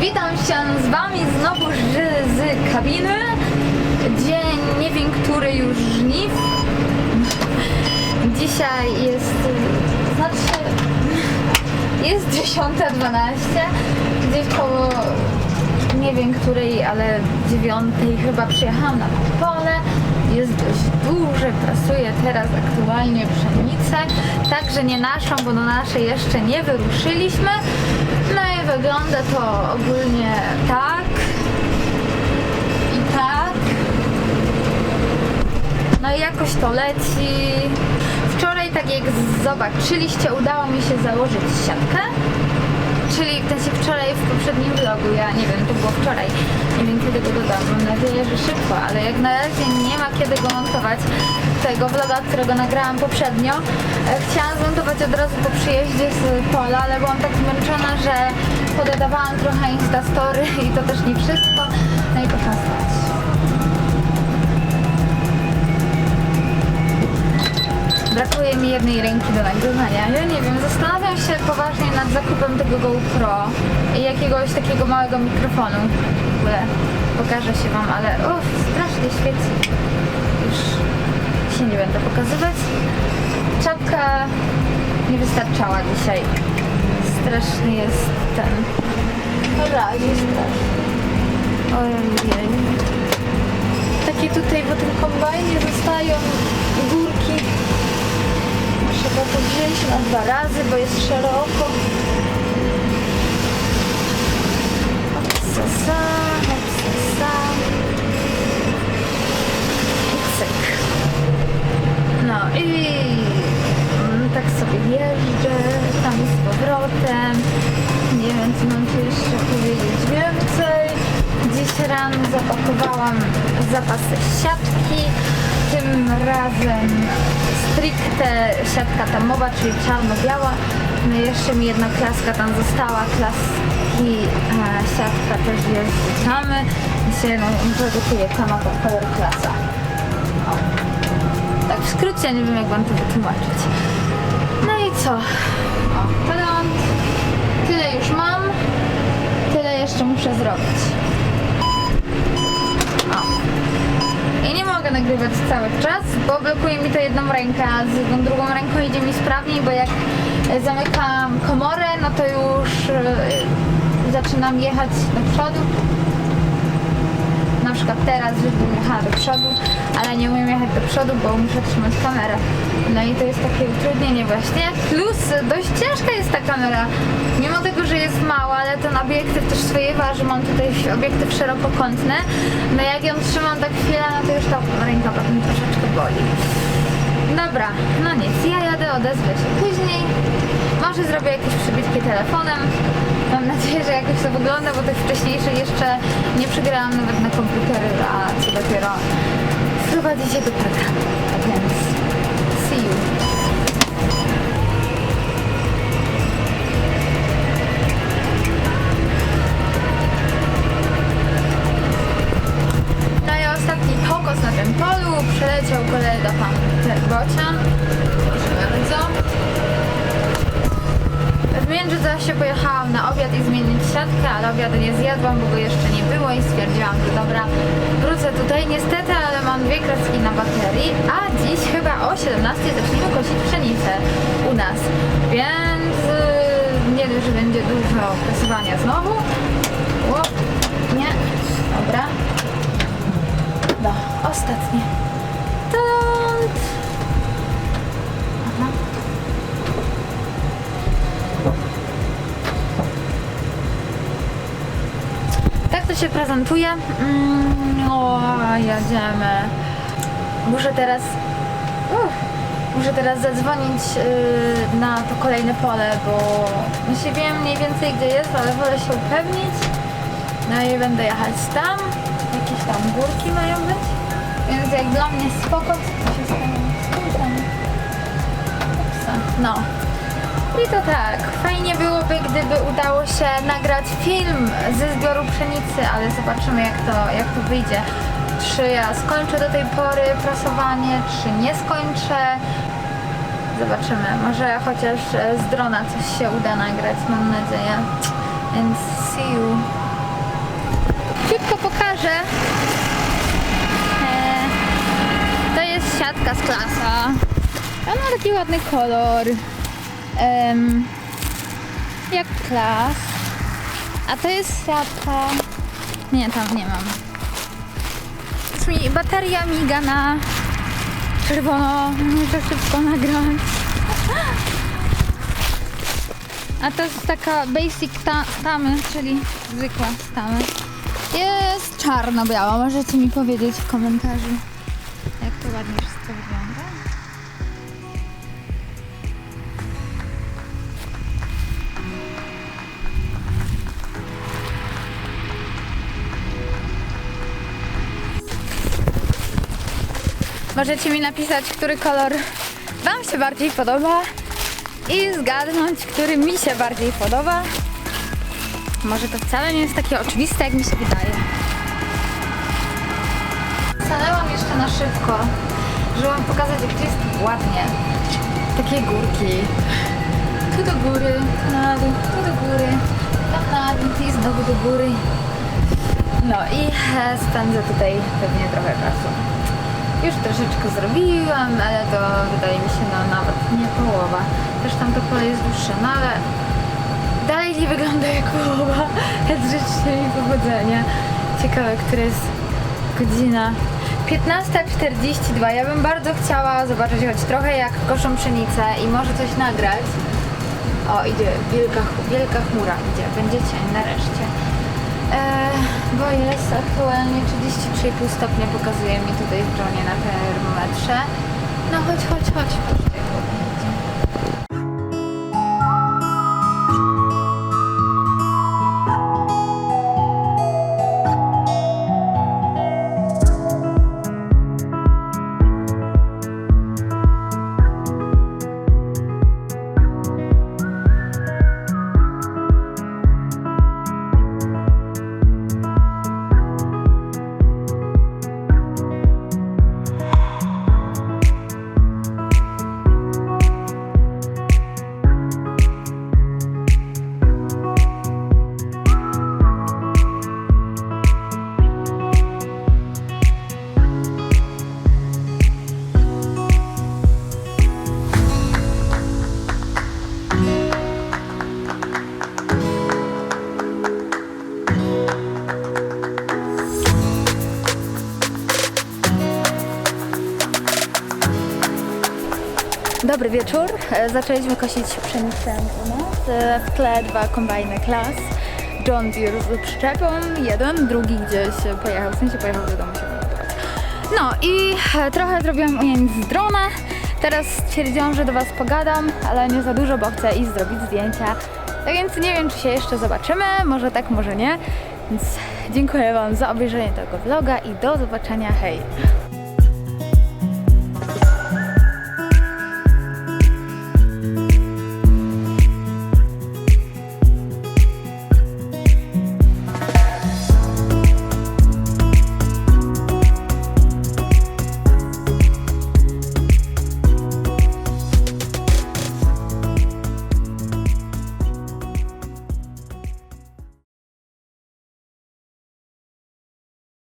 Witam się z wami znowu z, z kabiny. Dzień nie wiem, który już żniw. Dzisiaj jest, znaczy, jest 10.12. Gdzieś koło, nie wiem której, ale dziewiątej chyba przyjechałam na pole. Jest dość duże, prasuje teraz aktualnie pszenicę. Także nie naszą, bo do naszej jeszcze nie wyruszyliśmy. No i wygląda to ogólnie tak. I tak. No i jakoś to leci. Wczoraj, tak jak zobaczyliście, udało mi się założyć siatkę. W sensie wczoraj w poprzednim vlogu, ja nie wiem, to było wczoraj, nie wiem kiedy go dodam, mam nadzieję, że szybko, ale jak na razie nie ma kiedy go montować, tego vloga, którego nagrałam poprzednio. E, Chciałam zmontować od razu po przyjeździe z pola, ale byłam tak zmęczona, że podedawałam trochę instastory i to też nie wszystko, Brakuje mi jednej ręki do nagrywania. Ja nie wiem, zastanawiam się poważnie nad zakupem tego GoPro i jakiegoś takiego małego mikrofonu. W ogóle pokażę się Wam, ale uff, strasznie świeci. Już się nie będę pokazywać. Czapka nie wystarczała dzisiaj. Straszny jest ten... Razie straszny. Ojej. Takie tutaj po tym kombajnie zostają. Trzeba to wziąć na dwa razy, bo jest szeroko. Hopsasa, hopsasa. I cyk. No i mm, tak sobie jeżdżę, tam z powrotem. Nie wiem, co mam tu jeszcze powiedzieć więcej. Dziś rano zapakowałam zapasy siatki. Tym razem stricte siatka tamowa, czyli czarno-biała. No jeszcze mi jedna klaska tam została. Klaski e, siatka też jest mamy. Dzisiaj no, produkuje kama pod kolor klasa. O. Tak w skrócie, nie wiem jak wam to wytłumaczyć. No i co? O. Tyle już mam. Tyle jeszcze muszę zrobić. O. I nie mogę nagrywać cały czas, bo blokuje mi to jedną rękę, a z tą drugą ręką idzie mi sprawniej, bo jak e, zamykam komorę, no to już e, zaczynam jechać do przodu. Na przykład teraz, żebym jechała do przodu, ale nie umiem jechać do przodu, bo muszę trzymać kamerę. No i to jest takie utrudnienie właśnie. Plus dość ciężka jest ta kamera. Mimo tego, że jest mała, ale ten obiektyw też swoje waży. Mam tutaj obiektyw szerokokątny. No jak ją trzymam tak chwilę, no to już ta ręka potem troszeczkę boli. Dobra, no nic, ja jadę, odezwę się później. Może zrobię jakieś przybitki telefonem. Mam nadzieję, że jakoś to wygląda, bo tych wcześniejszych jeszcze nie przegrałam nawet na komputery, a co dopiero wprowadzić je do programu. Tak więc, see you. Polu. Przeleciał kolega pan Bocian. Proszę bardzo. W międzyczasie pojechałam na obiad i zmienić siatkę, ale obiadu nie zjadłam, bo go jeszcze nie było i stwierdziłam, że dobra, wrócę tutaj niestety, ale mam dwie kreski na baterii, a dziś chyba o 17 zaczniemy kosić pszenicę u nas, więc yy, nie wiem, że będzie dużo presowania znowu. O, nie, dobra. No, ostatnie. Się prezentuje. Mm, o, jedziemy. Muszę teraz. Uff, muszę teraz zadzwonić yy, na to kolejne pole, bo myślę, wiem mniej więcej gdzie jest, ale wolę się upewnić. No i będę jechać tam. Jakieś tam górki mają być. Więc jak dla mnie spoko, co się z tym. No. I to tak, fajnie byłoby, gdyby udało się nagrać film ze zbioru pszenicy, ale zobaczymy jak to, jak to wyjdzie. Czy ja skończę do tej pory prasowanie, czy nie skończę. Zobaczymy, może chociaż e, z drona coś się uda nagrać, mam nadzieję. Więc see you. Szybko pokażę. E, to jest siatka z klasa. Ona ma taki ładny kolor. Jak klas. A to jest siatka. Nie, tam nie mam. Bateria miga na czerwono. Muszę szybko nagrać. A to jest taka basic ta tamy, czyli zwykła tamy. Jest czarno-biała. Możecie mi powiedzieć w komentarzu, jak to ładnie wszystko wygląda. Możecie mi napisać, który kolor Wam się bardziej podoba i zgadnąć, który mi się bardziej podoba. Może to wcale nie jest takie oczywiste, jak mi się wydaje. Stanęłam jeszcze na szybko, żeby Wam pokazać, jak tu jest ładnie. Takie górki. Tu do góry, tu na dół, tu do góry, tam na dół i znowu do góry. No i spędzę tutaj pewnie trochę czasu. Już troszeczkę zrobiłam, ale to wydaje mi się no nawet nie połowa. Też tam to pole jest dłuższe, no ale dalej nie wygląda jak połowa. Więc życzcie mi powodzenia. Ciekawe, która jest godzina. 15.42. Ja bym bardzo chciała zobaczyć choć trochę jak koszą pszenicę i może coś nagrać. O, idzie wielka, wielka chmura, idzie, będzie cień nareszcie. E, bo jest aktualnie 33,5 stopnia pokazuje mi tutaj w dronie na termometrze. No chodź, chodź, chodź. Dobry wieczór. E, Zaczęliśmy kosić pszenicę u nas. E, W tle dwa kombajny klas. John Deere z przyczepą, jeden, drugi gdzieś pojechał, w sensie pojechał do domu się. No i e, trochę zrobiłam ujęć z drona. Teraz stwierdziłam, że do Was pogadam, ale nie za dużo, bo chcę iść zrobić zdjęcia. Tak więc nie wiem, czy się jeszcze zobaczymy, może tak, może nie. Więc dziękuję Wam za obejrzenie tego vloga i do zobaczenia, hej!